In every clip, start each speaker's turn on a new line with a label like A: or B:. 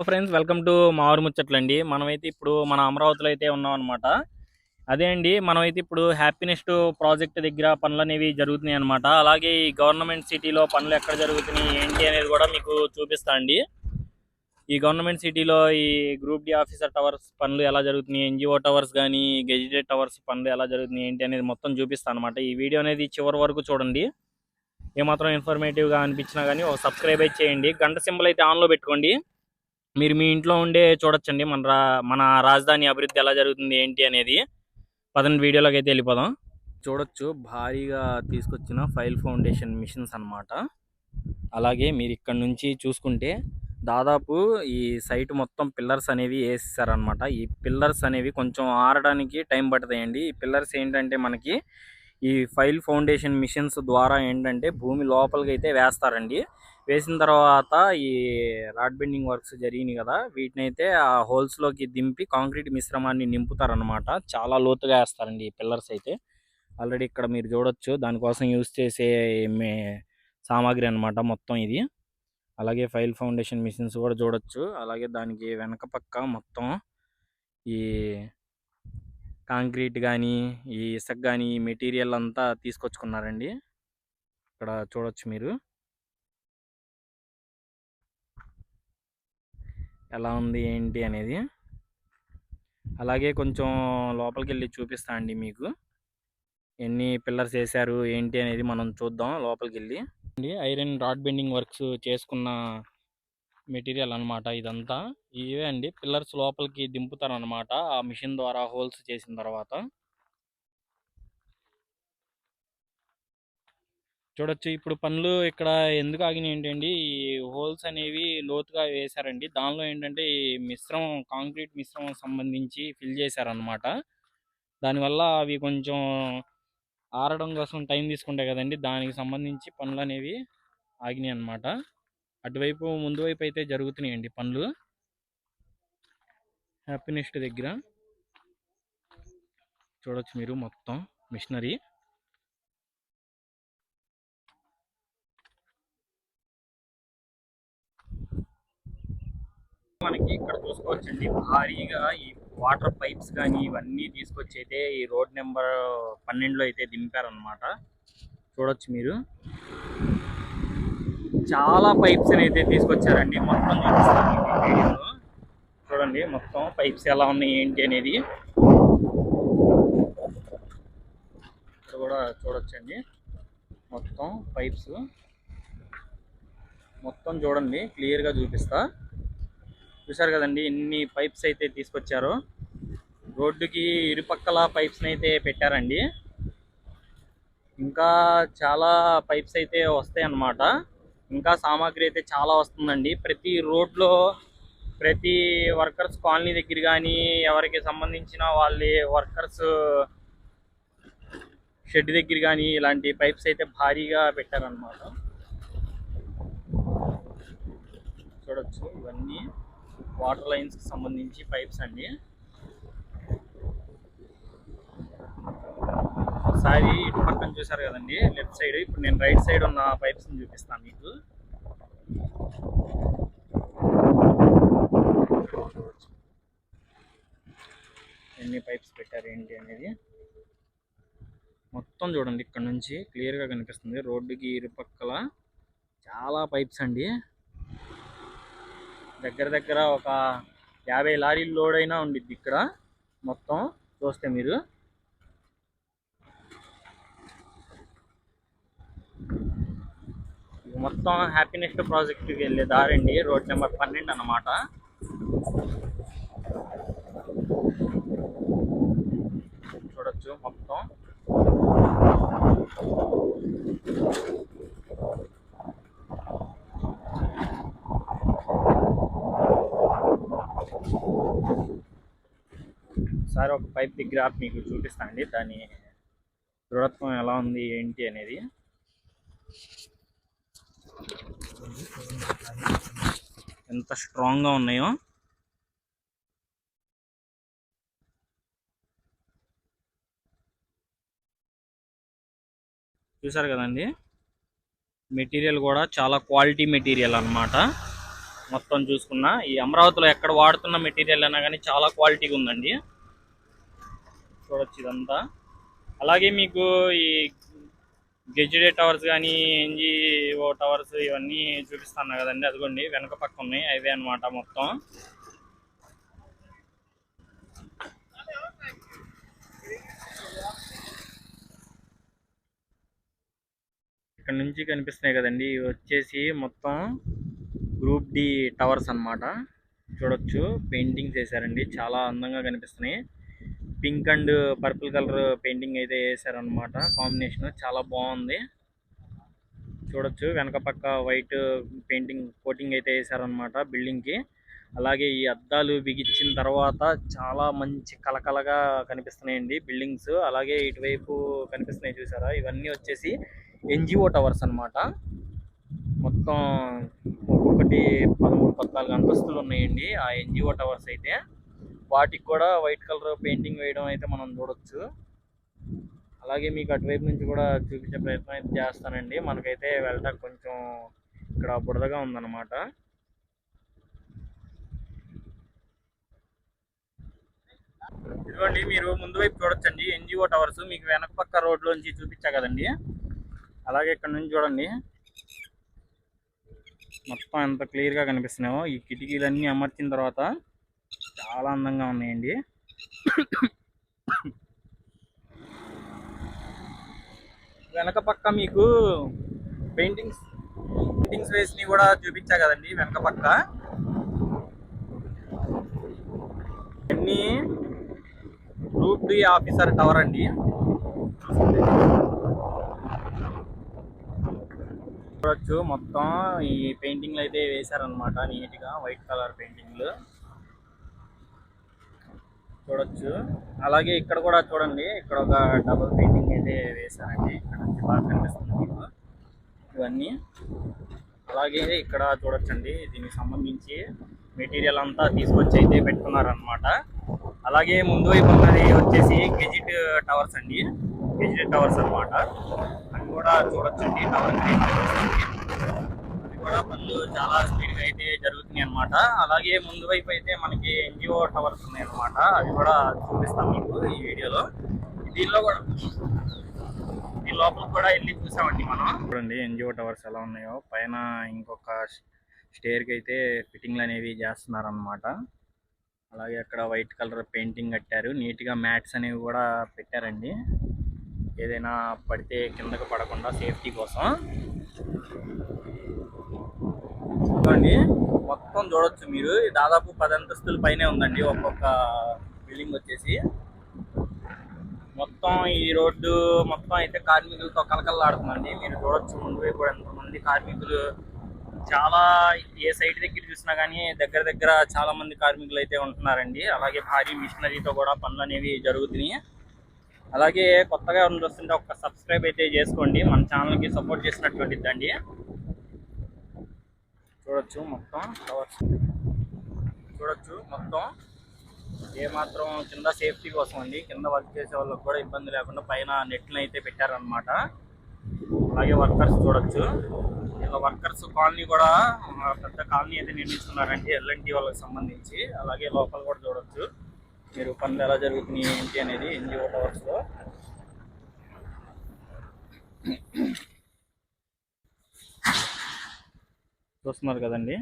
A: Friends welcome to ముచ్చట్లు ముచ్చట్లండి మనమైతే ఇప్పుడు మన అమరావతిలో అయితే ఉన్నాం అనమాట అదే అండి మనమైతే ఇప్పుడు హ్యాపీనెస్ట్ ప్రాజెక్ట్ దగ్గర పనులు అనేవి జరుగుతున్నాయి అనమాట అలాగే ఈ గవర్నమెంట్ సిటీలో పనులు ఎక్కడ జరుగుతున్నాయి ఏంటి అనేది కూడా మీకు చూపిస్తా అండి. ఈ గవర్నమెంట్ సిటీలో ఈ గ్రూప్ డి ఆఫీసర్ టవర్స్ పనులు ఎలా జరుగుతున్నాయి ఎన్జిఓ టవర్స్ కానీ గెజిటెడ్ టవర్స్ పనులు ఎలా జరుగుతున్నాయి ఏంటి అనేది మొత్తం చూపిస్తాను అనమాట ఈ వీడియో అనేది చివరి వరకు చూడండి. ఏమాత్రం ఇన్ఫర్మేటివ్గా అనిపించినా కానీ ఒక సబ్స్క్రైబ్ అయితే చేయండి. గంట సింబల్ అయితే ఆన్లో పెట్టుకోండి. మీరు మీ ఇంట్లో ఉండే చూడొచ్చండి. మన రా మన రాజధాని అభివృద్ధి ఎలా జరుగుతుంది ఏంటి అనేది. పదండి వీడియోలోకి అయితే వెళ్ళిపోదాం. చూడొచ్చు భారీగా తీసుకొచ్చిన ఫైల్ ఫౌండేషన్ మిషన్స్ అన్నమాట. అలాగే మీరు ఇక్కడ నుంచి చూసుకుంటే దాదాపు ఈ సైట్ మొత్తం పిల్లర్స్ అనేవి వేసేసారనమాట ఈ పిల్లర్స్ అనేవి కొంచెం ఆరడానికి టైం పడుతాయండి. ఈ పిల్లర్స్ ఏంటంటే మనకి ఈ ఫైల్ ఫౌండేషన్ మిషన్స్ ద్వారా ఏంటంటే భూమి లోపలికి అయితే వేస్తారండి. వేసిన తర్వాత ఈ రాడ్ బెండింగ్ వర్క్స్ జరిగినాయి కదా వీటిని అయితే ఆ హోల్స్లోకి దింపి కాంక్రీట్ మిశ్రమాన్ని నింపుతారనమాట చాలా లోతుగా వేస్తారండి ఈ పిల్లర్స్ అయితే. ఆల్రెడీ ఇక్కడ మీరు చూడొచ్చు దానికోసం యూస్ చేసే మే- సామాగ్రి అన్నమాట మొత్తం ఇది. అలాగే ఫైల్ ఫౌండేషన్ మిషన్స్ కూడా చూడొచ్చు అలాగే దానికి వెనక పక్క మొత్తం ఈ కాంక్రీట్ కానీ ఈ ఇసుక కానీ ఈ మెటీరియల్ అంతా తీసుకొచ్చుకున్నారండి. ఇక్కడ చూడొచ్చు మీరు. ఎలా ఉంది ఏంటి అనేది. అలాగే కొంచెం లోపలికి వెళ్ళి చూపిస్తా అండి మీకు. ఎన్ని పిల్లర్స్ వేసారు ఏంటి అనేది మనం చూద్దాం లోపలికి వెళ్ళి అండి ఐరన్ రాడ్ బెండింగ్ వర్క్స్ చేసుకున్న మెటీరియల్ అనమాట ఇదంతా. ఇవే అండి పిల్లర్స్ లోపలికి దింపుతారు అనమాట ఆ మిషన్ ద్వారా హోల్స్ చేసిన తర్వాత. చూడొచ్చు. ఇప్పుడు పనులు ఇక్కడ ఎందుకు ఆగినాయి ఏంటండి ఈ హోల్స్ అనేవి లోతుగా వేశారండి. దానిలో ఏంటంటే ఈ మిశ్రమం కాంక్రీట్ మిశ్రమం సంబంధించి ఫిల్ చేశారనమాట దానివల్ల అవి కొంచెం ఆరడం కోసం టైం తీసుకుంటాయి కదండి. దానికి సంబంధించి పనులు అనేవి ఆగినాయి అన్నమాట అటువైపు ముందు వైపు అయితే జరుగుతున్నాయండి పనులు హ్యాపీనెస్ట్ దగ్గర. చూడొచ్చు మీరు మొత్తం మిషనరీ. మనకి ఇక్కడ చూసుకోవచ్చండి. భారీగా ఈ వాటర్ పైప్స్ కానీ ఇవన్నీ తీసుకొచ్చి అయితే ఈ రోడ్ నెంబర్ పన్నెండులో అయితే దింపారనమాట చూడొచ్చు మీరు. చాలా పైప్స్ అయితే తీసుకొచ్చారండి. మొత్తం చూపిస్తాను వీడియోలో చూడండి మొత్తం పైప్స్ ఎలా ఉన్నాయి ఏంటి అనేది. ఇక్కడ కూడా చూడొచ్చండి. మొత్తం పైప్స్. మొత్తం చూడండి క్లియర్గా చూపిస్తా. చూసారు కదండి ఎన్ని పైప్స్ అయితే తీసుకొచ్చారో. రోడ్డుకి ఇరుపక్కల పైప్స్ అయితే పెట్టారండి. ఇంకా చాలా పైప్స్ అయితే వస్తాయి అన్నమాట ఇంకా సామాగ్రి అయితే చాలా వస్తుందండి. ప్రతి రోడ్లో ప్రతి వర్కర్స్ కాలనీ దగ్గర కానీ ఎవరికి సంబంధించిన వాళ్ళ వర్కర్స్ షెడ్ దగ్గర కానీ ఇలాంటి పైప్స్ అయితే భారీగా పెట్టారనమాట చూడొచ్చు ఇవన్నీ. వాటర్ లైన్స్కి సంబంధించి పైప్స్ అండి. ఒకసారి ఇటు పక్కన చూసారు కదండి లెఫ్ట్ సైడ్. ఇప్పుడు నేను రైట్ సైడ్ ఉన్న పైప్స్ చూపిస్తాను మీకు. ఎన్ని పైప్స్ పెట్టారు ఏంటి అనేది. మొత్తం చూడండి ఇక్కడ నుంచి క్లియర్గా కనిపిస్తుంది. రోడ్డుకి ఇరుపక్కల చాలా పైప్స్ అండి. దగ్గర దగ్గర ఒక యాభై లారీలు లోడ్ అయినా ఉండిద్ది ఇక్కడ. మొత్తం చూస్తే మీరు. ఇది మొత్తం హ్యాపీనెస్ట్ ప్రాజెక్ట్కి వెళ్ళే దారండి రోడ్ నెంబర్ పన్నెండు అన్నమాట. చూడొచ్చు మొత్తం. ఒకసారి ఒక పైప్ దగ్గర మీకు చూపిస్తాను అండి. దాని దృఢత్వం ఎలా ఉంది ఏంటి అనేది. ఎంత స్ట్రాంగ్గా ఉన్నాయో. చూసారు కదండి. మెటీరియల్ కూడా చాలా క్వాలిటీ మెటీరియల్ అన్నమాట. మొత్తం చూసుకున్నా ఈ అమరావతిలో ఎక్కడ వాడుతున్న మెటీరియల్ అయినా కానీ చాలా క్వాలిటీగా ఉందండి. చూడొచ్చు ఇదంతా. అలాగే మీకు ఈ గెజిడే టవర్స్ కానీ ఎన్జిఓ టవర్స్ ఇవన్నీ చూపిస్తాను కదండి. అదిగోండి వెనక పక్క ఉన్నాయి. అవే అన్నమాట మొత్తం. ఇక్కడ నుంచి కనిపిస్తున్నాయి కదండి. ఇవి వచ్చేసి మొత్తం గ్రూప్ డి టవర్స్ అన్నమాట. చూడొచ్చు. పెయింటింగ్స్ వేసారండి చాలా అందంగా కనిపిస్తున్నాయి. Pink and purple colour painting అయితే వేసారనమాట కాంబినేషన్ చాలా బాగుంది. చూడొచ్చు. వెనక పక్క వైట్ పెయింటింగ్ కోటింగ్ అయితే వేసారనమాట బిల్డింగ్కి అలాగే ఈ అద్దాలు బిగించిన తర్వాత చాలా మంచి కలకలగా కనిపిస్తున్నాయండి బిల్డింగ్స్. అలాగే ఇటువైపు కనిపిస్తున్నాయి చూసారా? ఇవన్నీ వచ్చేసి ఎన్జిఓ టవర్స్ అన్నమాట. మొత్తం ఒక్కొక్కటి పదమూడు పద్నాలుగు అంతస్తులు ఉన్నాయండి ఆ ఎన్జిఓ టవర్స్ అయితే. వాటికి కూడా వైట్ కలర్ పెయింటింగ్ వేయడం అయితే మనం చూడొచ్చు. అలాగే మీకు అటువైపు నుంచి కూడా చూపించే ప్రయత్నం అయితే చేస్తానండి. మనకైతే వెళ్ళడానికి కొంచెం ఇక్కడ బురదగా ఉందన్నమాట. ఇదిగోండి మీరు ముందు వైపు చూడొచ్చండి. ఎన్జిఓ టవర్స్ మీకు వెనక పక్క రోడ్లోంచి చూపించా కదండి. అలాగే ఇక్కడ నుంచి చూడండి. మొత్తం ఎంత క్లియర్గా కనిపిస్తున్నాయో. ఈ కిటికీలన్నీ అమర్చిన తర్వాత చాలా అందంగా ఉన్నాయండి. వెనక పక్క మీకు పెయింటింగ్స్ పెయింటింగ్స్ వేసి కూడా చూపించా కదండి వెనక పక్క. అన్ని గ్రూప్ డి ఆఫీసర్ టవర్ అండి. చూడొచ్చు మొత్తం ఈ పెయింటింగ్లు అయితే వేశారనమాట నీట్గా వైట్ కలర్ పెయింటింగ్లు. చూడొచ్చు. అలాగే ఇక్కడ కూడా చూడండి ఇక్కడ ఒక డబుల్ పెయింటింగ్ అయితే వేశారండి. ఇక్కడ నుంచి బాగా కనిపిస్తుంది మీకు. ఇవన్నీ. అలాగే ఇక్కడ చూడొచ్చండి దీనికి సంబంధించి మెటీరియల్ అంతా తీసుకొచ్చి అయితే పెట్టుకున్నారనమాట అలాగే ముందు వైపు ఉన్నది వచ్చేసి గెజిట్ టవర్స్ అండి. గెజిట్ టవర్స్ అన్నమాట. అవి కూడా చూడొచ్చండి టవర్ అది కూడా పనులు చాలా స్పీడ్గా అయితే జరుగుతున్నాయి అన్నమాట. అలాగే ముందు వైపు అయితే మనకి ఎన్జిఓ టవర్స్ ఉన్నాయి అన్నమాట అవి కూడా చూపిస్తాం మీకు ఈ వీడియోలో. దీనిలో కూడా ఈ లోపల కూడా వెళ్ళి చూసామండి మనం. చూడండి ఎన్జిఓ టవర్స్ ఎలా ఉన్నాయో. పైన ఇంకొక స్టేర్కి అయితే ఫిట్టింగ్లు అనేవి చేస్తున్నారనమాట అలాగే అక్కడ వైట్ కలర్ పెయింటింగ్ కట్టారు. నీట్గా మ్యాట్స్ అనేవి కూడా పెట్టారండి. ఏదైనా పడితే కిందకు పడకుండా సేఫ్టీ కోసం. చూడండి. మొత్తం చూడొచ్చు మీరు. దాదాపు పది అంతస్తుల పైనే ఉందండి. ఒక్కొక్క బిల్డింగ్ వచ్చేసి. మొత్తం ఈ రోడ్డు మొత్తం అయితే కార్మికులతో కలకల్లాడుతుందండి మీరు చూడొచ్చు ముందు వైపు కూడా ఎంతమంది కార్మికులు. చాలా ఏ సైట్ దగ్గర చూసినా కానీ దగ్గర దగ్గర చాలా మంది కార్మికులు అయితే ఉంటున్నారండి. అలాగే భారీ మిషనరీతో కూడా పనులు అనేవి జరుగుతున్నాయి. అలాగే కొత్తగా ఎవరైనా వస్తుంటే ఒక సబ్స్క్రైబ్ అయితే చేసుకోండి. మన ఛానల్కి సపోర్ట్ చేసినటువంటిది అండి. చూడొచ్చు మొత్తం. టవర్స్ చూడొచ్చు మొత్తం. ఏ మాత్రం కింద సేఫ్టీ కోసం అండి. కింద వర్క్ చేసే వాళ్ళకి కూడా ఇబ్బంది లేకుండా పైన నెట్లను అయితే పెట్టారనమాట అలాగే వర్కర్స్ చూడొచ్చు. ఇలా వర్కర్స్ కాలనీ కూడా పెద్ద కాలనీ అయితే నిర్మిస్తున్నారండి. ఎల్ఎన్టీ వాళ్ళకి సంబంధించి. అలాగే లోపల కూడా చూడొచ్చు. మీరు పనులు ఎలా జరుగుతున్నాయి ఏంటి అనేది ఎన్జిఓ టవర్స్లో చూస్తున్నారు కదండి.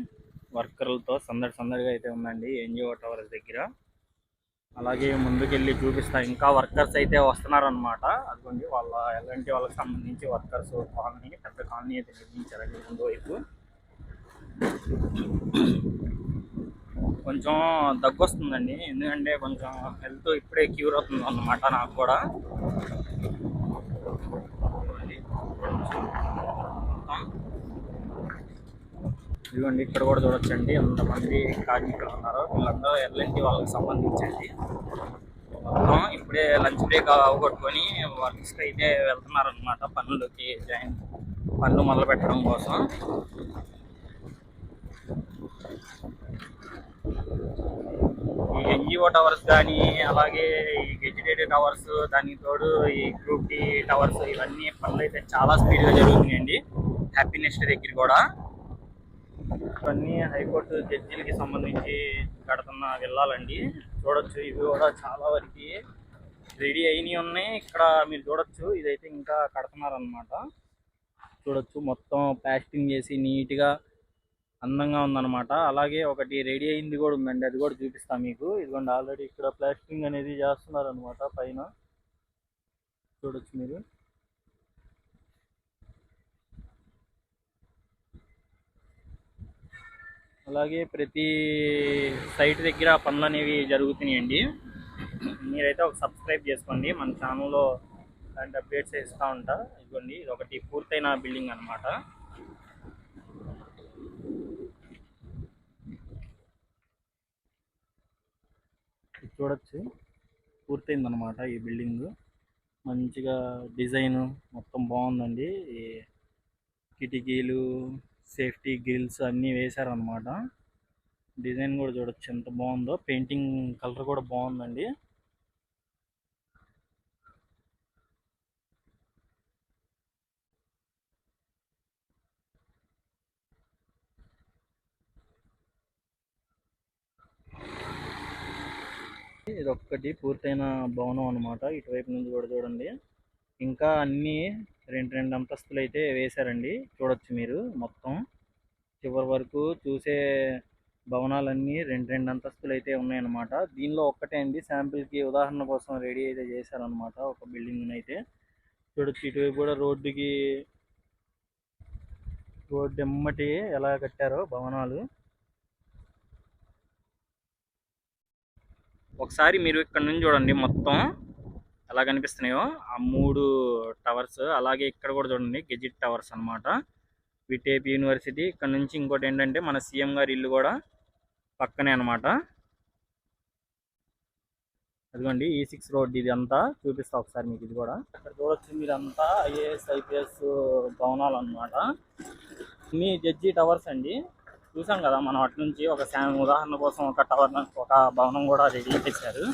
A: వర్కర్లతో సందడి సందడిగా అయితే ఉందండి ఎన్జిఓ టవర్స్ దగ్గర. అలాగే ముందుకెళ్ళి చూపిస్తా. ఇంకా వర్కర్స్ అయితే వస్తున్నారనమాట అదిగోండి వాళ్ళ ఎలాంటి వాళ్ళకి సంబంధించి వర్కర్స్ కాలనీ పెద్ద కాలనీ అయితే నిర్మించారండి ముందు వైపు కొంచెం దగ్గు వస్తుందండి ఎందుకంటే కొంచెం హెల్త్ ఇప్పుడే క్యూర్ అవుతుంది అన్నమాట నాకు కూడా. చూడండి ఇక్కడ కూడా చూడొచ్చండి. ఎంతమంది కార్మికులు ఉన్నారు. వీళ్ళందరూ ఎల్ఎన్టీ వాళ్ళకి సంబంధించండి. మొత్తం ఇప్పుడే లంచ్ బ్రేక్ అవగొట్టుకొని వర్క్స్కి అయితే వెళ్తున్నారనమాట పనులకి జాయిన్ పనులు మొదలు పెట్టడం కోసం. ఈ ఎన్జిఓ టవర్స్ కానీ అలాగే ఈ గెజిటేటెడ్ టవర్స్ దానికి తోడు ఈ గ్రూప్ డి టవర్స్ ఇవన్నీ పనులు అయితే చాలా స్పీడ్గా జరుగుతున్నాయండి. హ్యాపీనెస్ దగ్గర కూడా. ఇవన్నీ హైకోర్టు జడ్జీలకి సంబంధించి కడుతున్న విల్లాలండి. చూడొచ్చు ఇవి కూడా చాలా వరకు రెడీ అయినవి ఉన్నాయి. ఇక్కడ మీరు చూడొచ్చు ఇదైతే ఇంకా కడుతున్నారనమాట చూడొచ్చు మొత్తం ప్లాస్టింగ్ చేసి నీట్గా అందంగా ఉందన్నమాట. అలాగే ఒకటి రెడీ అయింది కూడా ఉందండి అది కూడా చూపిస్తాం మీకు. ఇదిగోండి ఆల్రెడీ ఇక్కడ ప్లాస్టింగ్ అనేది చేస్తున్నారనమాట పైన. చూడొచ్చు మీరు. అలాగే ప్రతి సైట్ దగ్గర పనులు అనేవి జరుగుతున్నాయండి. మీరైతే ఒక సబ్స్క్రైబ్ చేసుకోండి. మన ఛానల్లో అలాంటి అప్డేట్స్ ఇస్తూ ఉంటా. ఇదిగోండి ఇది ఒకటి పూర్తయిన బిల్డింగ్ అన్నమాట. ఇది చూడొచ్చు. పూర్తయిందనమాట ఈ బిల్డింగ్. మంచిగా డిజైన్ మొత్తం బాగుందండి. కిటికీలు సేఫ్టీ గ్రిల్స్ అన్నీ వేశారనమాట డిజైన్ కూడా చూడొచ్చు ఎంత బాగుందో. పెయింటింగ్ కలర్ కూడా బాగుందండి. ఇది ఒక్కటి పూర్తయిన భవనం అన్నమాట. ఇటువైపు నుంచి కూడా చూడండి. ఇంకా అన్ని రెండు రెండు అంతస్తులు అయితే వేశారండి. చూడొచ్చు మీరు మొత్తం. చివరి వరకు చూసే భవనాలన్నీ రెండు రెండు అంతస్తులు అయితే ఉన్నాయన్నమాట. దీనిలో ఒక్కటే అండి శాంపిల్కి ఉదాహరణ కోసం రెడీ అయితే చేశారనమాట ఒక బిల్డింగ్ అయితే చూడొచ్చు ఇటువైపు కూడా రోడ్డుకి రోడ్డు ఎమ్మటి ఎలా కట్టారో భవనాలు. ఒకసారి మీరు ఇక్కడ నుంచి చూడండి మొత్తం. ఎలా కనిపిస్తున్నాయో ఆ మూడు టవర్స్ అలాగే ఇక్కడ కూడా చూడండి గెజిట్ టవర్స్ అన్నమాట. విటేప్ యూనివర్సిటీ ఇక్కడ నుంచి ఇంకోటి ఏంటంటే మన సీఎం గారి ఇల్లు కూడా పక్కనే అన్నమాట. అదిగోండి e ఈ సిక్స్ రోడ్ ఇది అంతా చూపిస్తా ఒకసారి మీకు ఇది కూడా. ఇక్కడ చూడొచ్చు మీరంతా ఐఏఎస్ ఐపీఎస్ భవనాలు అన్నమాట. మీ జడ్జి టవర్స్ అండి. చూసాం కదా మనం అటు నుంచి ఒక ఉదాహరణ కోసం ఒక టవర్ ఒక భవనం కూడా రెడీ చేశారు.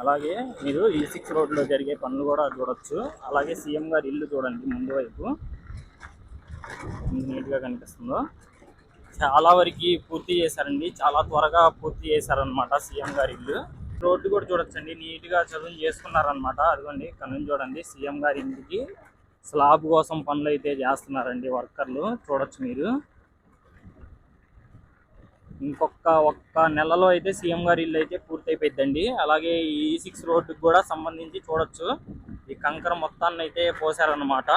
A: అలాగే మీరు e ఈ సిక్స్ రోడ్లో జరిగే పనులు కూడా చూడొచ్చు. అలాగే సీఎం గారి ఇల్లు చూడండి ముందు వైపు. నీట్గా కనిపిస్తుందో. చాలా వరకు పూర్తి చేశారండి. చాలా త్వరగా పూర్తి చేశారనమాట సీఎం గారి ఇల్లు. రోడ్డు కూడా చూడొచ్చండి. నీట్గా చదువు చేసుకున్నారనమాట అదిగోండి కనుని చూడండి. సీఎం గారి ఇంటికి స్లాబ్ కోసం పనులు అయితే చేస్తున్నారండి వర్కర్లు. చూడొచ్చు మీరు. ఇంకొక ఒక్క నెలలో అయితే సీఎం గారి ఇల్లు అయితే పూర్తి అలాగే ఈ e సిక్స్ రోడ్డుకి కూడా సంబంధించి చూడొచ్చు. ఈ కంకర మొత్తాన్ని అయితే పోసారనమాట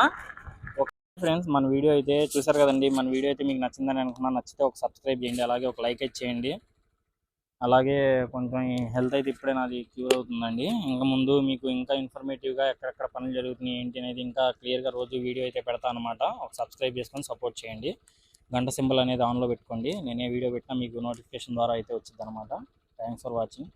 A: ఫ్రెండ్స్ మన వీడియో అయితే చూసారు కదండి. మన వీడియో అయితే మీకు నచ్చిందని అనుకున్నా నచ్చితే ఒక సబ్స్క్రైబ్ చేయండి అలాగే ఒక లైక్ అయితే చేయండి. అలాగే కొంచెం హెల్త్ అయితే ఇప్పుడే నాది క్యూర్ అవుతుందండి. ఇంకా ముందు మీకు ఇంకా ఇన్ఫర్మేటివ్గా ఎక్కడెక్కడ పనులు జరుగుతున్నాయి ఏంటి అనేది ఇంకా క్లియర్గా రోజు వీడియో అయితే పెడతా అనమాట ఒక సబ్స్క్రైబ్ చేసుకొని సపోర్ట్ చేయండి. గంట సింబల్ అనేది ఆన్లో పెట్టుకోండి. నేనే వీడియో పెట్టినా మీకు నోటిఫికేషన్ ద్వారా అయితే వచ్చింది అనమాట థ్యాంక్స్ ఫర్ వాచింగ్